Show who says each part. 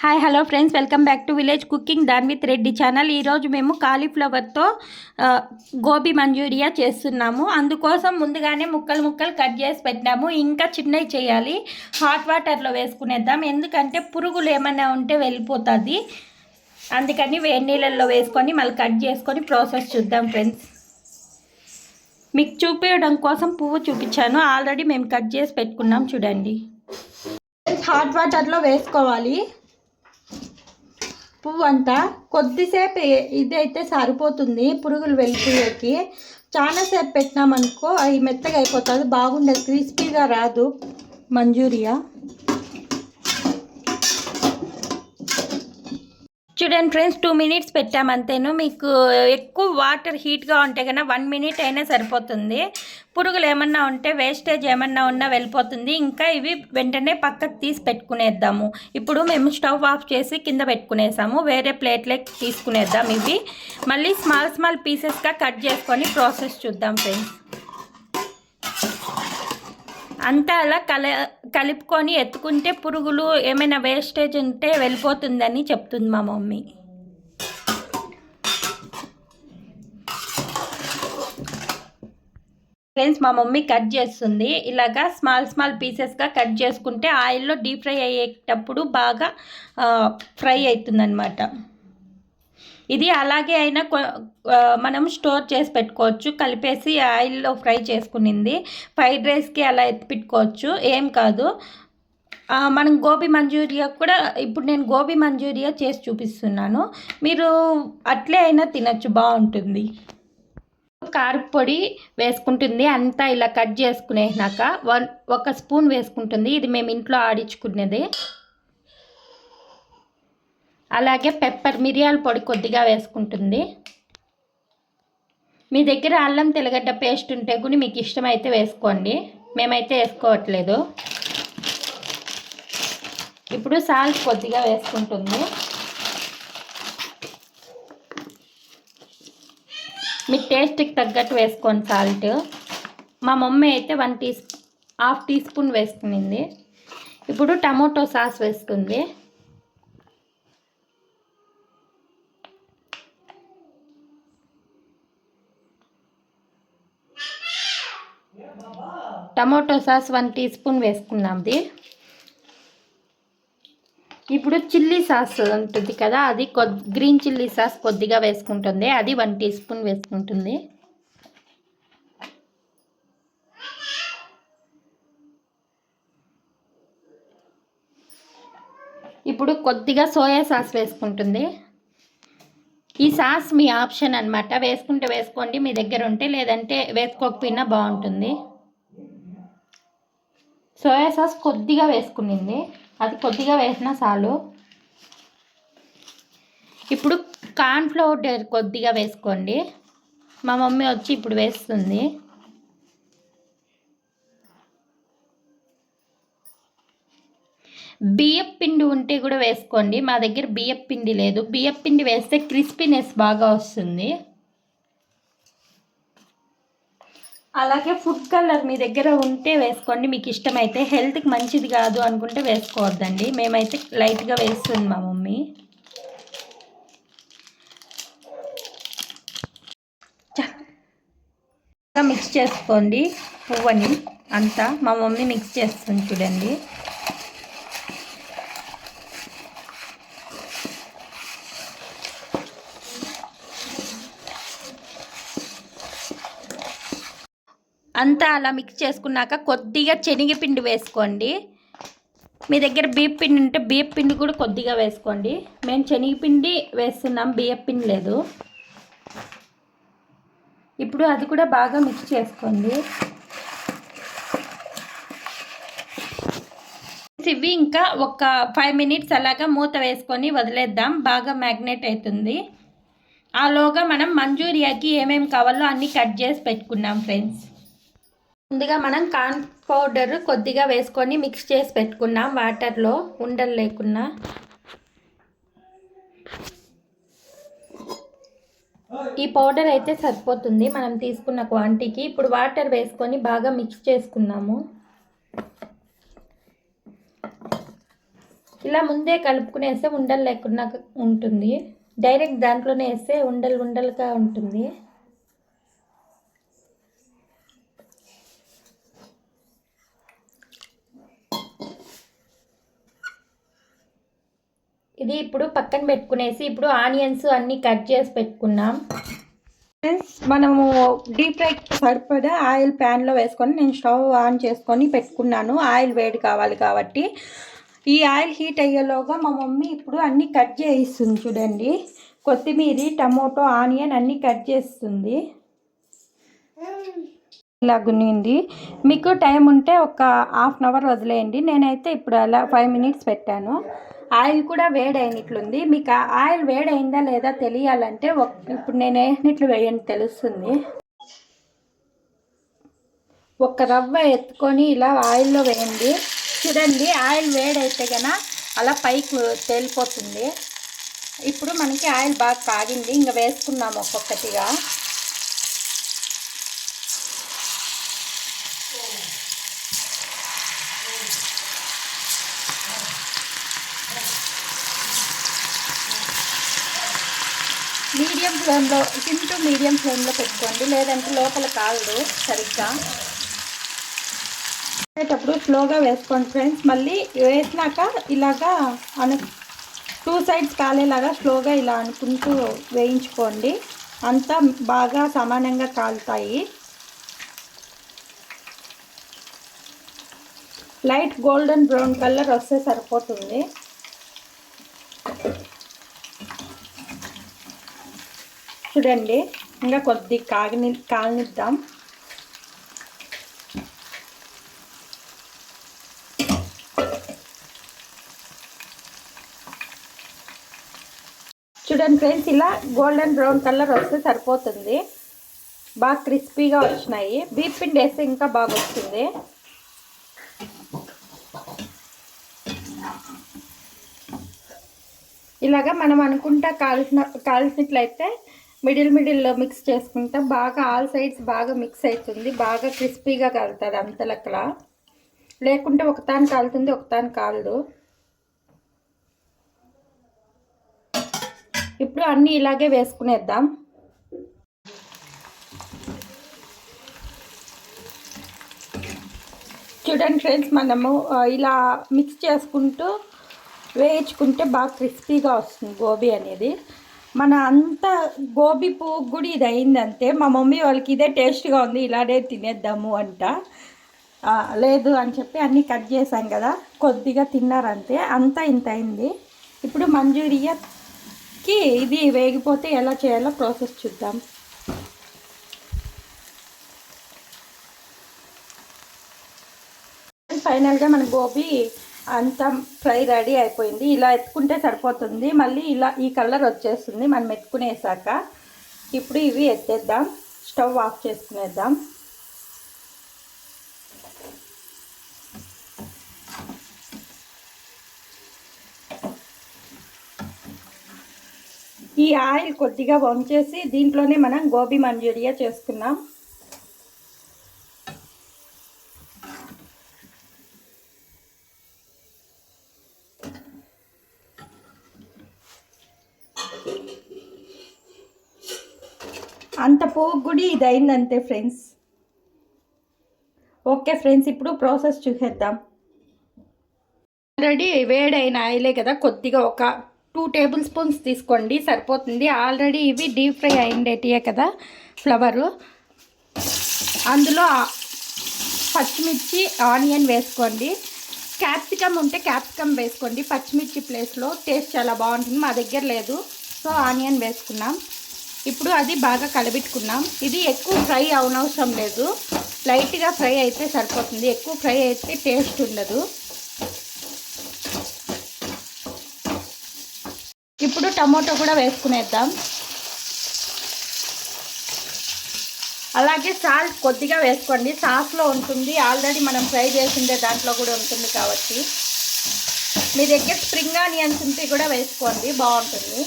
Speaker 1: Hi hello friends welcome back to village cooking than with Reddy channel ఈరోజు మేము కాలీఫ్లవర్తో gobi Manchuria చేస్తున్నాము. అందుకోసం ముందుగానే ముక్కలు ముక్కలు కట్ చేసి పెట్టినాము ఇంకా చిన్నవి చేయాలి. హాట్ వాటర్లో వేసుకునేద్దాం. ఎందుకంటే పురుగులు ఏమైనా ఉంటే వెళ్ళిపోతుంది. అందుకని వేడి నీళ్ళల్లో వేసుకొని మళ్ళీ కట్ చేసుకొని ప్రాసెస్ చూద్దాం ఫ్రెండ్స్ మీకు చూపించడం కోసం పువ్వు చూపించాను. ఆల్రెడీ మేము కట్ చేసి పెట్టుకున్నాం. చూడండి. హాట్ వాటర్లో వేసుకోవాలి. పువ్వు అంతా కొద్దిసేపు ఇదైతే సరిపోతుంది పురుగులు వెళ్ళిపోయేకి చాలాసేపు పెట్టినామనుకో అవి మెత్తగా అయిపోతుంది. బాగుండదు. క్రిస్పీగా రాదు మంజూరియా. చూడండి ఫ్రెండ్స్ టూ మినిట్స్ పెట్టామంతేను మీకు ఎక్కువ వాటర్ హీట్గా ఉంటే కన్నా వన్ మినిట్ అయినా సరిపోతుంది. పురుగులు ఏమన్నా ఉంటే వేస్టేజ్ ఏమన్నా ఉన్నా వెళ్ళిపోతుంది. ఇంకా ఇవి వెంటనే పక్కకు తీసి పెట్టుకునేద్దాము. ఇప్పుడు మేము స్టవ్ ఆఫ్ చేసి కింద పెట్టుకునేసాము. వేరే ప్లేట్లోకి తీసుకునేద్దాం ఇవి. మళ్ళీ స్మాల్ స్మాల్ పీసెస్గా కట్ చేసుకొని ప్రాసెస్ చూద్దాం ఫ్రెండ్స్. అంతా అలా కల కలుపుకొని ఎత్తుకుంటే పురుగులు ఏమైనా వేస్టేజ్ ఉంటే వెళ్ళిపోతుందని చెప్తుంది మా మమ్మీ. ఫ్రెండ్స్ మా మమ్మీ కట్ చేస్తుంది. ఇలాగా స్మాల్ స్మాల్ పీసెస్గా కట్ చేసుకుంటే ఆయిల్లో డీప్ ఫ్రై అయ్యేటప్పుడు బాగా ఫ్రై అవుతుందన్నమాట. ఇది అలాగే అయినా మనం స్టోర్ చేసి పెట్టుకోవచ్చు. కలిపేసి ఆయిల్లో ఫ్రై చేసుకునింది. ఫ్రైడ్ రైస్కి అలా ఎత్తి పెట్టుకోవచ్చు ఏం కాదు. మనం గోబీ మంచూరియా కూడా ఇప్పుడు నేను గోబీ మంచూరియా చేసి చూపిస్తున్నాను. మీరు అట్లే అయినా తినచ్చు. బాగుంటుంది. కారపొడి వేసుకుంటుంది. అంతా ఇలా కట్ చేసుకునేసినాక వన్ ఒక స్పూన్ వేసుకుంటుంది. ఇది మేము ఇంట్లో ఆడించుకునేది. అలాగే పెప్పర్ మిరియాల పొడి కొద్దిగా వేసుకుంటుంది. మీ దగ్గర అల్లం తెల్లగడ్డ పేస్ట్ ఉంటే కూడా మీకు ఇష్టమైతే వేసుకోండి. మేమైతే వేసుకోవట్లేదు. ఇప్పుడు సాల్ట్ కొద్దిగా వేసుకుంటుంది. మీ టేస్ట్కి తగ్గట్టు వేసుకోండి సాల్ట్. మా మమ్మీ అయితే one tea half teaspoon వేసుకునింది. ఇప్పుడు టమోటో సాస్ వేసుకుంది. Tomato sauce one teaspoon వేసుకున్నాంది ఇప్పుడు చిల్లీ సాస్ ఉంటుంది కదా అది గ్రీన్ చిల్లీ సాస్ కొద్దిగా వేసుకుంటుంది. అది వన్ టీ స్పూన్ వేసుకుంటుంది. ఇప్పుడు కొద్దిగా సోయా సాస్ వేసుకుంటుంది. ఈ సాస్ మీ ఆప్షన్ అన్నమాట. వేసుకుంటే వేసుకోండి మీ దగ్గర ఉంటే లేదంటే వేసుకోకపోయినా బాగుంటుంది. సోయా సాస్ కొద్దిగా వేసుకునింది. అది కొద్దిగా వేసినా చాలు. ఇప్పుడు కార్న్ఫ్లవర్ కొద్దిగా వేసుకోండి. మా మమ్మీ వచ్చి ఇప్పుడు వేస్తుంది. బియ్యం పిండి ఉంటే కూడా వేసుకోండి. మా దగ్గర బియ్యం పిండి లేదు. బియ్యం పిండి వేస్తే క్రిస్పీనెస్ బాగా వస్తుంది. అలాగే ఫుడ్ కలర్ మీ దగ్గర ఉంటే వేసుకోండి. మీకు ఇష్టమైతే హెల్త్కి మంచిది కాదు అనుకుంటే వేసుకోవద్దండి. మేమైతే లైట్గా వేస్తుంది మా మమ్మీ. మిక్స్ చేసుకోండి. పువ్వని అంతా మా మమ్మీ మిక్స్ చేస్తుంది చూడండి. అంతా అలా మిక్స్ చేసుకున్నాక కొద్దిగా శనగపిండి వేసుకోండి. మీ దగ్గర బియ్యం పిండి ఉంటే బియ్యం పిండి కూడా కొద్దిగా వేసుకోండి. మేము శనగపిండి వేస్తున్నాం బియ్యం పిండి లేదు. ఇప్పుడు అది కూడా బాగా మిక్స్ చేసుకోండి. ఇవి ఇంకా ఒక ఫైవ్ మినిట్స్ అలాగా మూత వేసుకొని వదిలేద్దాం. బాగా మ్యాగ్నేట్ అవుతుంది. ఆలోగా మనం మంజూరియాకి ఏమేమి కావాలో అన్నీ కట్ చేసి పెట్టుకున్నాం ఫ్రెండ్స్ ముందుగా మనం కార్న్ పౌడర్ కొద్దిగా వేసుకొని మిక్స్ చేసి పెట్టుకున్నాం. వాటర్లో ఉండలు లేకుండా ఈ పౌడర్ అయితే సరిపోతుంది. మనం తీసుకున్న క్వాంటిటీకి. ఇప్పుడు వాటర్ వేసుకొని బాగా మిక్స్ చేసుకున్నాము. ఇలా ముందే కలుపుకునేస్తే ఉండలు లేకుండా ఉంటుంది. డైరెక్ట్ దాంట్లోనే వేస్తే ఉండలు ఉండలుగా ఉంటుంది. ఇది ఇప్పుడు పక్కన పెట్టుకునేసి ఇప్పుడు ఆనియన్స్ అన్నీ కట్ చేసి పెట్టుకున్నాం. మనము డీప్ ఫ్రై సరిపడా ఆయిల్ ప్యాన్లో వేసుకొని నేను స్టవ్ ఆన్ చేసుకొని పెట్టుకున్నాను. ఆయిల్ వేడి కావాలి కాబట్టి. ఈ ఆయిల్ హీట్ అయ్యేలోగా మా మమ్మీ ఇప్పుడు అన్నీ కట్ చేయిస్తుంది చూడండి. కొత్తిమీర టమోటో ఆనియన్ అన్నీ కట్ చేస్తుంది. ఇలాగునింది మీకు టైం ఉంటే ఒక హాఫ్ అన్ అవర్ వదిలేయండి. నేనైతే ఇప్పుడు అలా ఫైవ్ మినిట్స్ పెట్టాను. ఆయిల్ కూడా వేడైనట్లుంది. మీకు ఆయిల్ వేడైందా లేదా తెలియాలంటే ఇప్పుడు నేను వేసినట్లు వేయండి తెలుస్తుంది. ఒక రవ్వ ఎత్తుకొని ఇలా ఆయిల్లో వేయండి. చూడండి ఆయిల్ వేడైతే కనుక అలా పైకి తేలిపోతుంది. ఇప్పుడు మనకి ఆయిల్ బాగా కాగింది. ఇంకా వేసుకున్నాము ఒక్కొక్కటిగా. ఫ్లేమ్లో ఫ్లేమ్లో టు మీడియం ఫ్లేమ్లో పెట్టుకోండి. లేదంటే లోపల కాలదు సరిగ్గా. వేసేటప్పుడు స్లోగా వేసుకోండి ఫ్రెండ్స్ మళ్ళీ వేసినాక ఇలాగా అను టూ సైడ్స్ కాలేలాగా స్లోగా ఇలా అనుకుంటూ వేయించుకోండి. అంతా బాగా సమానంగా కాలుతాయి. లైట్ గోల్డెన్ బ్రౌన్ కలర్ వస్తే సరిపోతుంది. చూడండి. ఇంకా కొద్ది కాగని కాలనిద్దాం. చూడండి ఫ్రెండ్స్ ఇలా గోల్డెన్ బ్రౌన్ కలర్ వస్తే సరిపోతుంది. బాగా క్రిస్పీగా వచ్చినాయి. బీప్ పిండి వేస్తే ఇంకా బాగా వస్తుంది. ఇలాగా మనం అనుకుంటా కాల్సిన కాల్సినట్లయితే మిడిల్ మిడిల్లో మిక్స్ చేసుకుంటాం బాగా ఆల్ సైడ్స్ బాగా మిక్స్ అవుతుంది బాగా క్రిస్పీగా కలుతుంది అంతలక్కడ లేకుంటే ఒకతాను కాలుతుంది ఒకతాను కాలదు. ఇప్పుడు అన్నీ ఇలాగే వేసుకునేద్దాం. చూడండి ఫ్రెండ్స్ మనము ఇలా మిక్స్ చేసుకుంటూ వేయించుకుంటే బాగా క్రిస్పీగా వస్తుంది గోబీ అనేది. మన అంత గోబీ పువ్వు కూడా ఇది అయిందంటే మా మమ్మీ వాళ్ళకి ఇదే టేస్ట్గా ఉంది ఇలానే తినేద్దాము అంట. లేదు అని చెప్పి అన్నీ కట్ చేసాం కదా కొద్దిగా తిన్నారంతే అంతా ఇంత అయింది. ఇప్పుడు మంజూరియాకి ఇది వేగిపోతే ఎలా చేయాలో ప్రాసెస్ చూద్దాం. ఫైనల్గా మన గోబీ అంతా ఫ్రై రెడీ అయిపోయింది. ఇలా ఎత్తుకుంటే సరిపోతుంది. మళ్ళీ ఇలా ఈ కలర్ వచ్చేస్తుంది. మనం ఎత్తుకునేసాక ఇప్పుడు ఇవి ఎత్తేద్దాం. Stove off చేసుకునేద్దాం. ఈ ఆయిల్ కొద్దిగా వంచేసి దీంట్లోనే మనం గోబీ మంచూరియా చేసుకున్నాం. అంత పోగుడి ఇది అయిందంతే ఫ్రెండ్స్ ఓకే ఫ్రెండ్స్ ఇప్పుడు ప్రాసెస్ చూసేద్దాం. ఆల్రెడీ వేడైన ఆయిలే కదా కొద్దిగా ఒక టూ టేబుల్ స్పూన్స్ తీసుకోండి సరిపోతుంది. ఆల్రెడీ ఇవి డీప్ ఫ్రై అయిండేటియే కదా ఫ్లవరు అందులో పచ్చిమిర్చి ఆనియన్ వేసుకోండి. క్యాప్సికమ్ ఉంటే క్యాప్సికమ్ వేసుకోండి. పచ్చిమిర్చి ప్లేస్లో టేస్ట్ చాలా బాగుంటుంది. మా దగ్గర లేదు. సో ఆనియన్ వేసుకున్నాం. ఇప్పుడు అది బాగా కలబెట్టుకున్నాం. ఇది ఎక్కువ ఫ్రై అవనవసరం లేదు. లైట్గా ఫ్రై అయితే సరిపోతుంది. ఎక్కువ ఫ్రై అయితే టేస్ట్ ఉండదు. ఇప్పుడు టమోటో కూడా వేసుకునేద్దాం. అలాగే సాల్ట్ కొద్దిగా వేసుకోండి. సాస్లో ఉంటుంది. ఆల్రెడీ మనం ఫ్రై చేసిందే దాంట్లో కూడా ఉంటుంది కాబట్టి. మీ దగ్గర స్ప్రింగ్ ఆనియన్స్ ఉంటే కూడా వేసుకోండి. బాగుంటుంది.